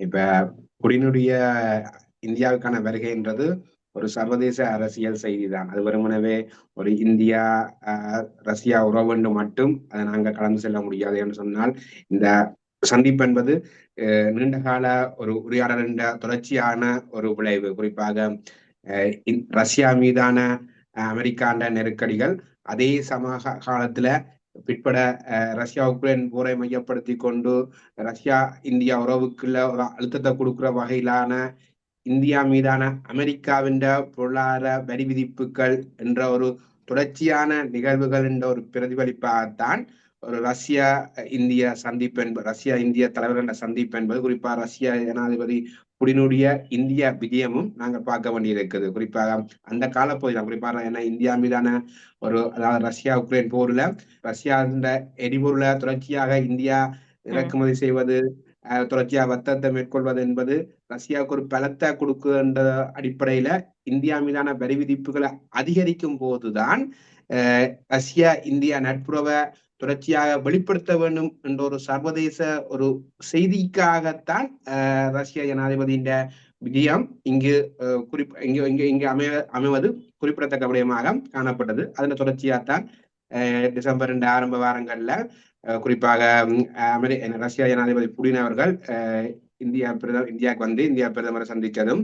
இப்ப புடினுடைய இந்தியாவுக்கான வருகைன்றது ஒரு சர்வதேச அரசியல் செய்தி தான் அது வெறுமனவே ஒரு இந்தியா ரஷ்யா உறவுண்டு மட்டும் அதை நாங்க கலந்து செல்ல முடியாது என்று சொன்னால் இந்த சந்திப்பு என்பது நீண்ட கால ஒரு உரையாடல் என்ற தொடர்ச்சியான ஒரு விளைவு. குறிப்பாக ரஷ்யா மீதான அமெரிக்காண்ட நெருக்கடிகள் அதே சமக காலத்துல பிற்பட ரஷ்யா உக்ரைன் போரை மையப்படுத்தி கொண்டு ரஷ்யா இந்தியா உறவுக்குள்ள ஒரு அழுத்தத்தை கொடுக்குற வகையிலான இந்தியா மீதான அமெரிக்காவின் பொருளாதார வரி விதிப்புகள் என்ற ஒரு தொடர்ச்சியான நிகழ்வுகள் என்ற ஒரு பிரதிபலிப்பாகத்தான் ஒரு ரஷ்யா இந்திய சந்திப்பு என்பது ரஷ்யா இந்திய தலைவர்கள் சந்திப்பு என்பது குறிப்பாக ரஷ்ய ஜனாதிபதி புடினுடைய இந்திய விஜயமும் நாங்கள் பார்க்க வேண்டியிருக்குது குறிப்பாக அந்த காலப்பகுதியில் குறிப்பாக ஏன்னா இந்தியா மீதான ஒரு அதாவது ரஷ்யா உக்ரைன் போர்ல ரஷ்யா இந்த எரிபொருளை தொடர்ச்சியாக இந்தியா இறக்குமதி செய்வது தொடர்ச்சியாக வர்த்தகத்தை மேற்கொள்வது என்பது ரஷ்யாவுக்கு ஒரு பலத்தை கொடுக்குன்ற அடிப்படையில இந்தியா மீதான வரி விதிப்புகளை அதிகரிக்கும் போதுதான் ரஷ்யா இந்தியா நட்புறவை தொடர்ச்சியாக வெளிப்படுத்த வேண்டும் என்ற ஒரு சர்வதேச ஒரு செய்திக்காகத்தான் ரஷ்ய ஜனாதிபதியின் விஜயம் இங்கு குறிப் இங்கு இங்கு இங்கு அமைய அமைவது குறிப்பிடத்தக்க விடயமாக காணப்பட்டது. அதன் தொடர்ச்சியாகத்தான் டிசம்பர் ரெண்டு ஆரம்ப வாரங்கள்ல குறிப்பாக அமெரி ரஷ்ய ஜனாதிபதி புடின் அவர்கள் இந்தியா பிரதமர் இந்தியாவுக்கு வந்து இந்தியா பிரதமரை சந்தித்ததும்